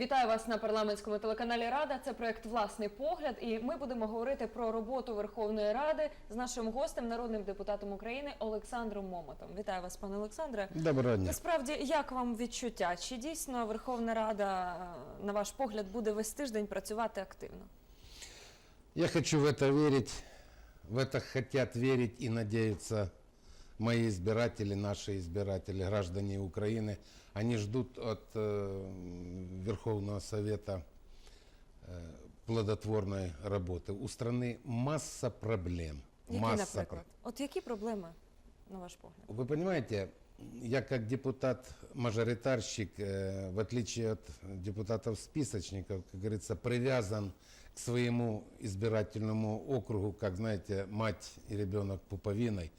Вітаю вас на парламентському телеканалі Рада. Це проект Власний погляд. І ми будемо говорити про роботу Верховної Ради з нашим гостем, народним депутатом України Олександром Момотом. Вітаю вас, пане Олександре. Доброго дня. Насправді, як вам відчуття? Чи дійсно Верховна Рада, е, на ваш погляд, буде весь тиждень працювати активно? Я хочу в это верить, в это хотят верить и надеются мои избиратели, наши избиратели, граждане Украины. Они ждут от э, Верховного Совета э, плодотворной работы. У страны масса проблем. Які, масса наприклад? От які проблеми, на ваш погляд? Вы понимаете, я как депутат-мажоритарщик, э, в отличие от депутатов-списочников, как говорится, привязан к своему избирательному округу, как, знаете, мать и ребенок пуповиной.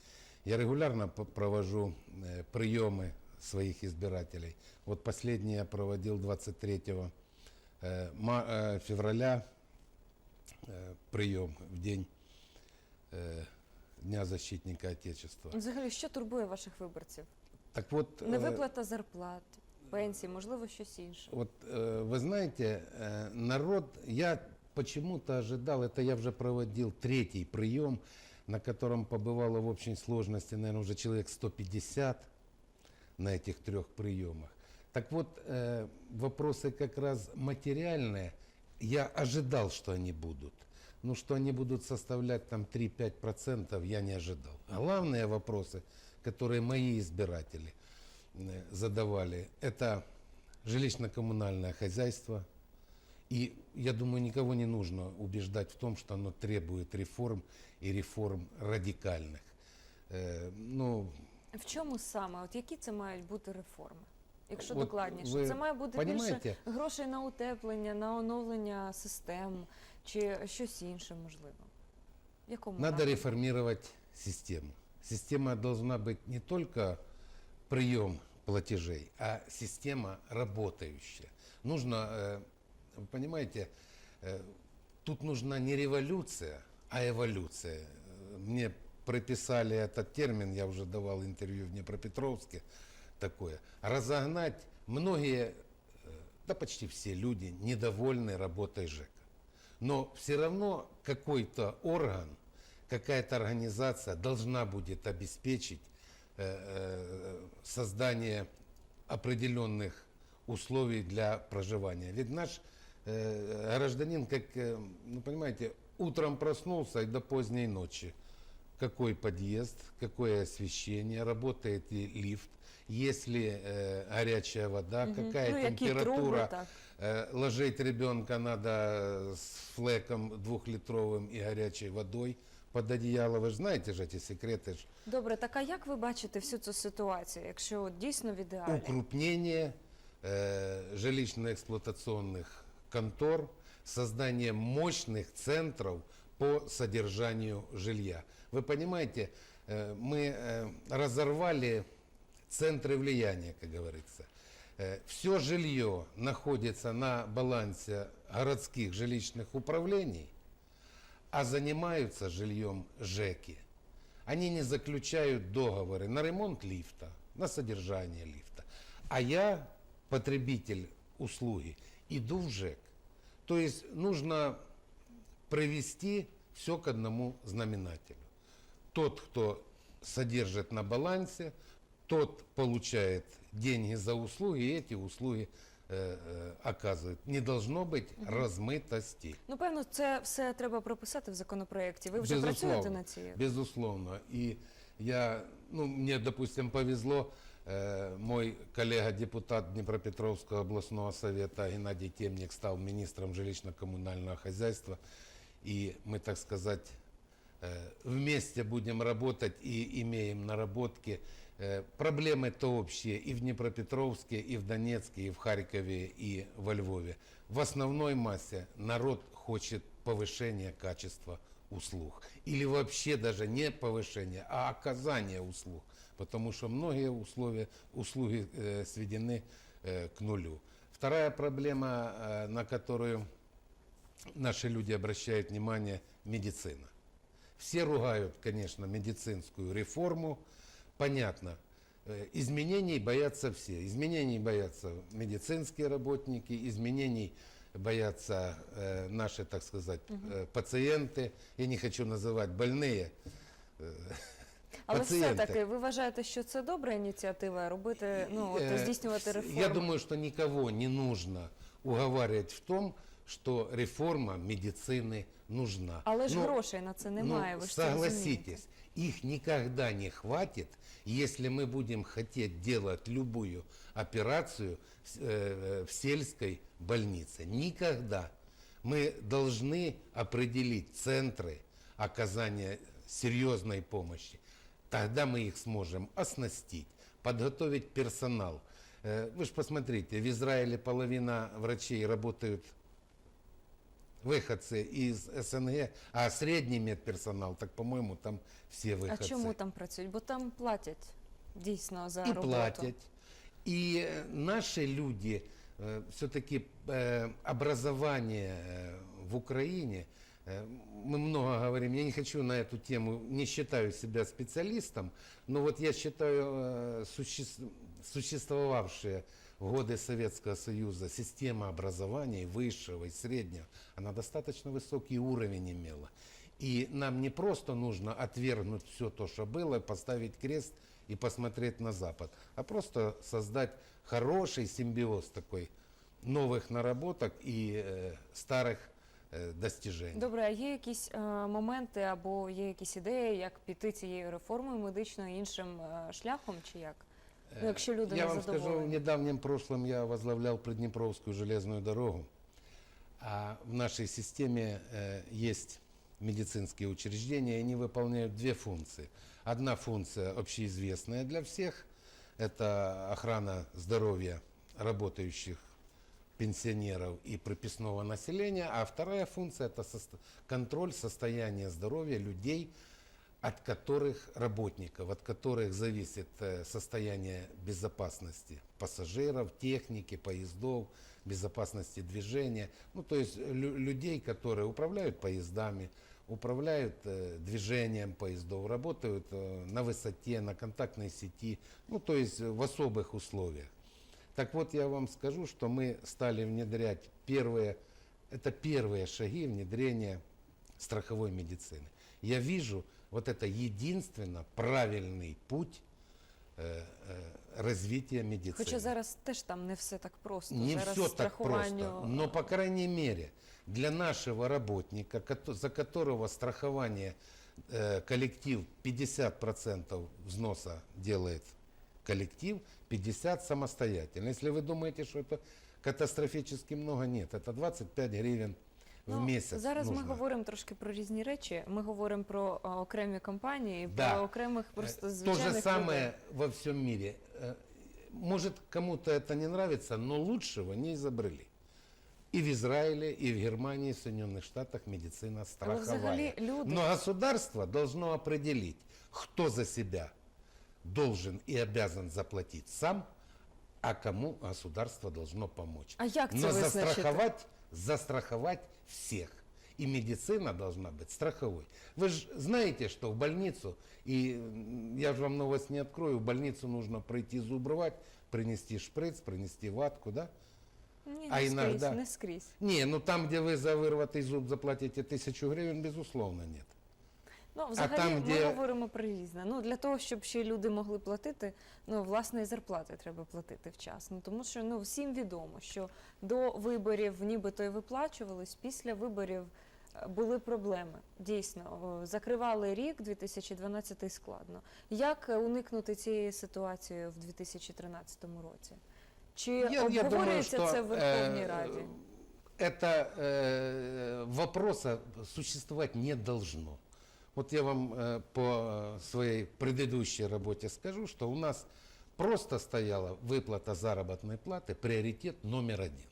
Я регулярно п- провожу э, приемы своих избирателей. Вот последний я проводил 23 э, ма- э, февраля э, прием в день э, Дня защитника Отечества. Взагалі, що турбує ваших виборців? Так вот, э, Невиплата зарплат, пенсій, можливо, щось інше. вот э, вы знаете, э, народ, я почему-то ожидал, это я уже проводил третий прием, на котором побывало в общей сложности, наверное, уже человек 150 на этих трех приемах. Так вот, э, вопросы как раз материальные, я ожидал, что они будут. Ну, что они будут составлять там 3-5%, я не ожидал. А главные вопросы, которые мои избиратели э, задавали, это жилищно-коммунальное хозяйство. И я думаю, никого не нужно убеждать в том, что оно требует реформ и реформ радикальных. Э, ну, В чому саме? От які це мають бути реформи? Якщо От докладніше, ви це має бути понімаєте? більше грошей на утеплення, на оновлення систем чи щось інше можливо. В якому Надо напрямку? реформировать систему. Система должна быть не только прием платежей, а система работающая. Нужно, э, вы понимаете, э, тут нужна не революция, а эволюция. Э, Мне прописали этот термин, я уже давал интервью в Днепропетровске, такое. Разогнать многие, э, да почти все люди недовольны работой ЖЭКа. Но все равно какой-то орган, какая-то организация должна будет обеспечить э, э, создание определенных условий для проживания. Ведь наш гражданин, как, ну понимаете, утром проснулся и до поздней ночи Какой подъезд, какое освещение, работает ли лифт, есть ли э, горячая вода, какая ну, які труби, температура. так. Э, Ложить ребенка надо с флеком двухлитровым и горячей водой под одеяло. Вы же знаете же эти секреты. ж. Добре, так а як ви бачите всю цю ситуацію, якщо от дійсно в ідеалі? Укрупнение э, жилищно-эксплуатационных контор, создание мощных центров по содержанию жилья. Вы понимаете, э, мы э, разорвали центры влияния, как говорится. Все жилье находится на балансе городских жилищных управлений, а занимаются жильем ЖЭКи. Они не заключают договоры на ремонт лифта, на содержание лифта. А я, потребитель услуги, иду в ЖЭК. То есть нужно привести все к одному знаменателю. Тот, кто содержит на балансе, тот получает деньги за услуги, и эти услуги э, э, оказывают. Не должно быть размытости. Ну, певно, це все треба прописати в законопроєкті. Ви вже Безусловно. працюєте над цією? Безусловно. И я, ну, мне, допустим, повезло, э, мой коллега-депутат Днепропетровского областного совета Геннадий Темник стал министром жилищно-коммунального хозяйства. И мы, так сказать, э, вместе будем работать и имеем наработки. Э, Проблемы-то общие и в Днепропетровске, и в Донецке, и в Харькове, и во Львове. В основной массе народ хочет повышения качества услуг. Или вообще даже не повышения, а оказания услуг. Потому что многие условия, услуги э, сведены к нулю. Вторая проблема, на которую наши люди обращают внимание, медицина. Все ругают, конечно, медицинскую реформу. Понятно, э, изменений боятся все. Изменений боятся медицинские работники, изменений боятся э, наши, так сказать, э, пациенты. Я не хочу называть больные. э, Але пацієнти. все-таки ви вважаєте, що це добра ініціатива робити, ну от Э, здійснювати с- реформи? Я думаю, что никого не нужно уговаривать в том, что реформа медицины нужна. Але ж Ну, грошей на це немає. ну, ви ж це розумієте. согласитесь, их никогда не хватит, если мы будем хотеть делать любую операцию в, с- э, в сельской больнице. Никогда. Мы должны определить центры оказания серьезной помощи. Тогда мы их сможем оснастить, подготовить персонал. Э, Вы же посмотрите, в Израиле половина врачей работают выходцы из СНГ, а средний медперсонал, так, по-моему, там все А выходцы. чому там працюють? Бо там платять дійсно за и роботу. платят. И э, наши люди, все-таки образование в Украине, э, мы много говорим, я не хочу на эту тему, не считаю себя специалистом, но вот я считаю э, суще- существовавшие в годы Советского Союза система образования и высшего и среднего, она достаточно высокий уровень имела. И нам не просто нужно отвергнуть все то, что было, поставить крест и посмотреть на Запад, а просто создать хороший симбиоз такой новых наработок и э, старых э, достижений. Добре, а є якісь е, моменти або є якісь ідеї, як піти цією реформою медичною іншим е, шляхом, чи як? Ну, якщо люди Э, я не вам скажу, в задоволені. недавнем прошлом я возглавлял Приднепровскую железную дорогу. А в нашей системе э, есть медицинские учреждения, и они выполняют две функции. Одна функция общеизвестная для всех, это охрана здоровья работающих пенсионеров и прописного населения, а вторая функция это состо- контроль состояния здоровья людей, от которых работников, от которых зависит э, состояние безопасности пассажиров, техники, поездов, безопасности движения. Ну, то есть лю- людей, которые управляют поездами, управляют э, движением поездов, работают э, на высоте, на контактной сети, ну, то есть в особых условиях. Так вот, я вам скажу, что мы стали внедрять первые, это первые шаги внедрения страховой медицины. Я вижу, вот это единственно правильный путь э, э, развития медицины. Хоча зараз теж там не все так просто. Не зараз все так страхуванню просто, но по крайней мере для нашего работника, за которого страхование э, коллектив 50% взноса делает коллектив, 50 самостоятельно. Если вы думаете, что это катастрофически много, нет, это 25 гривен в Ну, месяц. Зараз нужно. ми говоримо трошки про різні речі. Ми говоримо про е, окремі компанії, Да. про окремих просто Э, звичайних То же людей. самое во всем мире. Э, Может, кому-то это не нравится, но лучшего не изобрели. И в Израиле, и в Германии, и в Соединенных Штатах медицина страховая. взагалі люди- Но государство должно определить, кто за себя должен и обязан заплатить сам, а кому государство должно помочь. А як це Но визначити? застраховать, застраховать всех. И медицина должна быть страховой. Вы же знаете, что в больницу, и м, я же вам новость не открою, в больницу нужно пройти зуб рвать, принести шприц, принести ватку, да? Ні, а не іногда- скрізь, не скрізь. Не, ну там, где вы за вырватый зуб заплатите тысячу гривен, безусловно, нет. Ну, взагалі, там, ми де- говоримо про різне. Ну, для того, щоб ще люди могли платити, ну, власне, і зарплати треба платити вчасно. Тому що ну, всім відомо, що до виборів нібито і виплачувались, після виборів е, були проблеми. Дійсно, О, закривали рік, 2012 складно. Як е, уникнути цієї ситуації в 2013 році? Чи обговорюється це в Верховній э, Раді? Это э, вопроса существовать не должно. Вот я вам э, по своей предыдущей работе скажу, что у нас просто стояла выплата заработной платы приоритет номер один.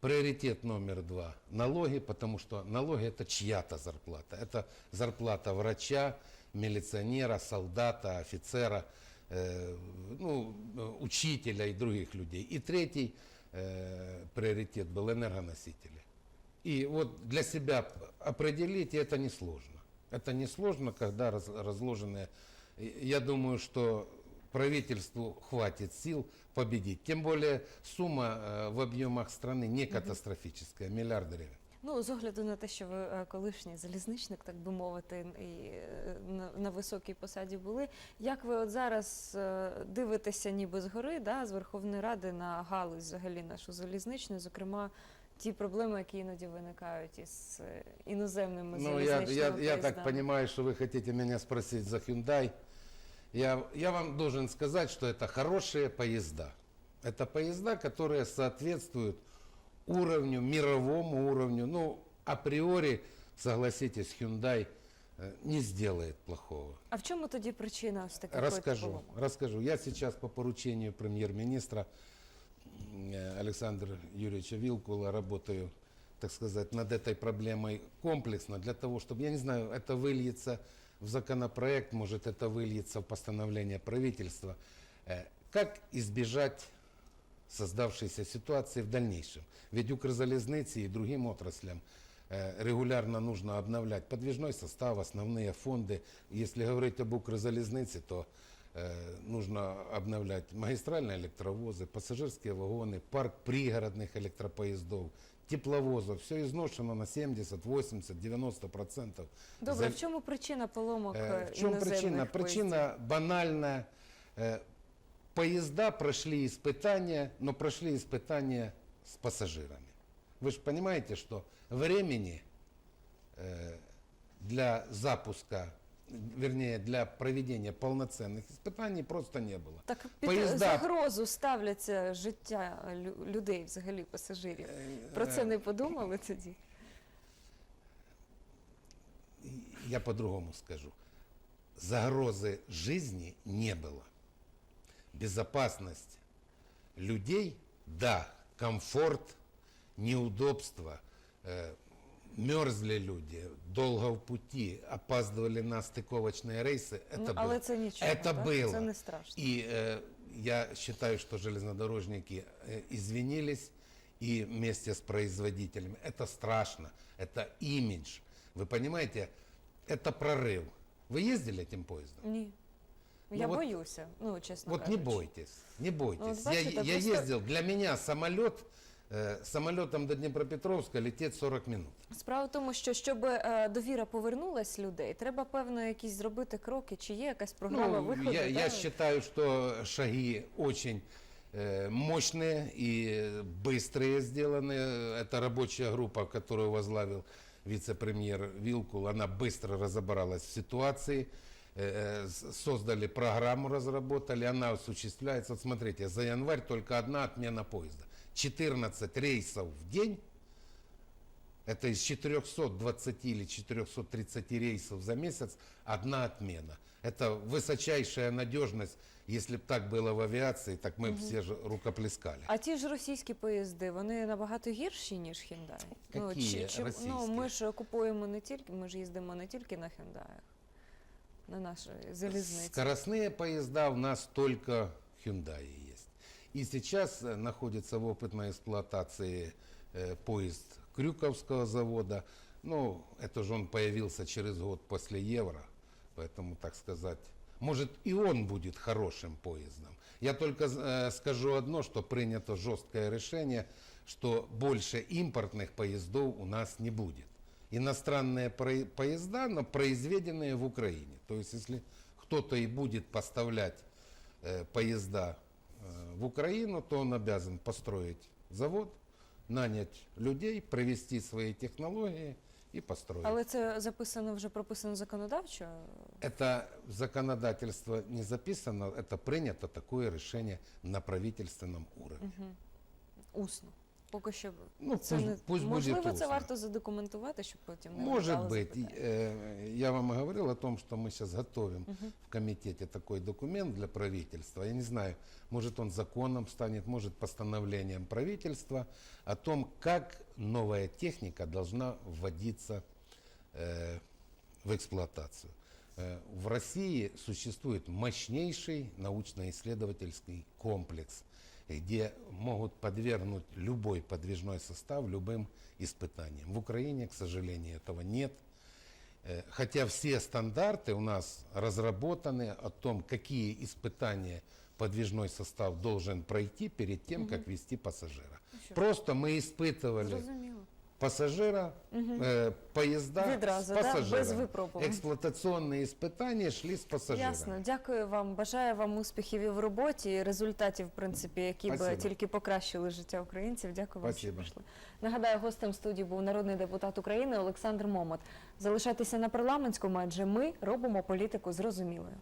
Приоритет номер два – налоги, потому что налоги – это чья-то зарплата. Это зарплата врача, милиционера, солдата, офицера, э, ну, учителя и других людей. И третий э, приоритет был энергоносители. И вот для себя определить это несложно. Это несложно, когда раз- разложенные... И Я думаю, что правительству хватит сил победить. Тем более сумма э, в объемах страны не катастрофическая, миллиард гривен. Ну, з огляду на те, що ви е, колишній залізничник, так би мовити, і е, на, на високій посаді були. Як ви от зараз е, дивитеся ніби згори, да, з Верховної Ради на галузь взагалі нашу залізничну, зокрема ті проблеми, які іноді виникають із е, іноземними Ну, я, залізничними я, я так поїздами? понимаю, что вы хотите меня спросить за Hyundai. Я, я вам должен сказать, что это хорошие поезда. Это поезда, которые соответствуют уровню, мировому уровню. Ну, априори, согласитесь, Hyundai э, не сделает плохого. А в чому тоді причина ось таких от Расскажу, поломок? расскажу. Я сейчас по поручению премьер-министра э, Александра Юрьевича Вилкула работаю, так сказать, над этой проблемой комплексно для того, чтобы, я не знаю, это выльется в законопроект, может это выльется в постановление правительства. Э, Как избежать создавшейся ситуации в дальнейшем? Ведь Укрзалезнице и другим отраслям э, регулярно нужно обновлять подвижной состав, основные фонды. Если говорить об Укрзалезнице, то э, нужно обновлять магистральные электровозы, пассажирские вагоны, парк пригородных электропоездов, тепловозов. Все изношено на 70, 80, 90 процентов. Добре, За- в чому причина поломок Э, е, В чем іноземних причина? поїздів? Причина банальная. Э, Поезда прошли испытания, но прошли испытания с пассажирами. Вы же понимаете, что времени э, для запуска, вернее, для проведения полноценных испытаний просто не было. Так під Поїзда- загрозу ставляться життя лю- людей, взагалі пасажирів. Про це не подумали тоді? я по-другому скажу. Загрозы жизни не было. Безопасность людей, да, комфорт, неудобства, э, мерзли люди, долго в пути, опаздывали на стыковочные рейсы. Это ну, але было. це нічого. Это так? было. Це не страшно. И э, я считаю, что железнодорожники э, извинились и вместе с производителями. Это страшно, это имидж. Вы понимаете, это прорыв. Вы ездили этим поездом? Ні. Ну, я от- боюся, ну чесно вот не кажучи. бойтесь, не бойтесь. вот бачите, я, я просто- ездил, для меня самолет, самолетом до Днепропетровска лететь 40 минут. Справа в тому, що щоб е, довіра повернулась людей, треба певно якісь зробити кроки. Чи є якась програма виходу? Ну, я, да? я считаю, что шаги очень э, мощные и быстрые сделаны. Это рабочая группа, которую возглавил вице-премьер Вилкул. Она быстро разобралась в ситуации. э, с- Создали программу, разработали, она осуществляется. Вот смотрите, за январь только одна отмена поезда. 14 рейсов в день это из 420 или 430 рейсов за месяц одна отмена. Это высочайшая надежность. Если бы так было в авиации, так мы бы все же рукоплескали. А ті ж російські поїзди, вони набагато гірші, ніж Hyundai? Ну, Які ну, російські? ми ж купуємо не тільки, ми ж їздимо не тільки на Hyundai, на нашій залізниці. Скоростные поезда у нас только Hyundai есть. И сейчас э, находится в опытной эксплуатации э, поезд Крюковского завода. Ну, это же он появился через год после Евро, поэтому, так сказать, может и он будет хорошим поездом. Я только э, скажу одно, что принято жесткое решение, что больше импортных поездов у нас не будет. Иностранные поезда, но произведенные в Украине. То есть, если кто-то и будет поставлять поезда в Украину, то он обязан построить завод, нанять людей, провести свои технологии и построить. Але це записано вже прописано законодавчо. Это в законодательство не записано, это принято такое решение на правительственном уровне. Усно. Поки що Ну, це пусть, не пусть можливо, будет це варто задокументувати, щоб потім не Может быть. запитань. Э, Я вам говорил о том, что мы сейчас готовим в комитете такой документ для правительства. Я не знаю, может он законом станет, может постановлением правительства о том, как новая техника должна вводиться э, в эксплуатацию. Э, В России существует мощнейший научно-исследовательский комплекс, где могут подвергнуть любой подвижной состав любым испытаниям. В Украине, к сожалению, этого нет. Э, Хотя все стандарты у нас разработаны о том, какие испытания подвижной состав должен пройти перед тем, как вести пассажира. Ну що ж, Просто мы испытывали Зрозуміло. пассажира, э, поезда Відразу, с да? без пассажиром. випробувань. Эксплуатационные испытания шли с пассажирами. Ясно, дякую вам. Бажаю вам успіхів і в роботі, і результатів, в принципі, які б Спасибо. тільки покращили життя українців. Дякую вам, що Спасибо. прийшли. Нагадаю, гостем студії був народний депутат України Олександр Момот. Залишайтеся на парламентському, адже ми робимо політику зрозумілою.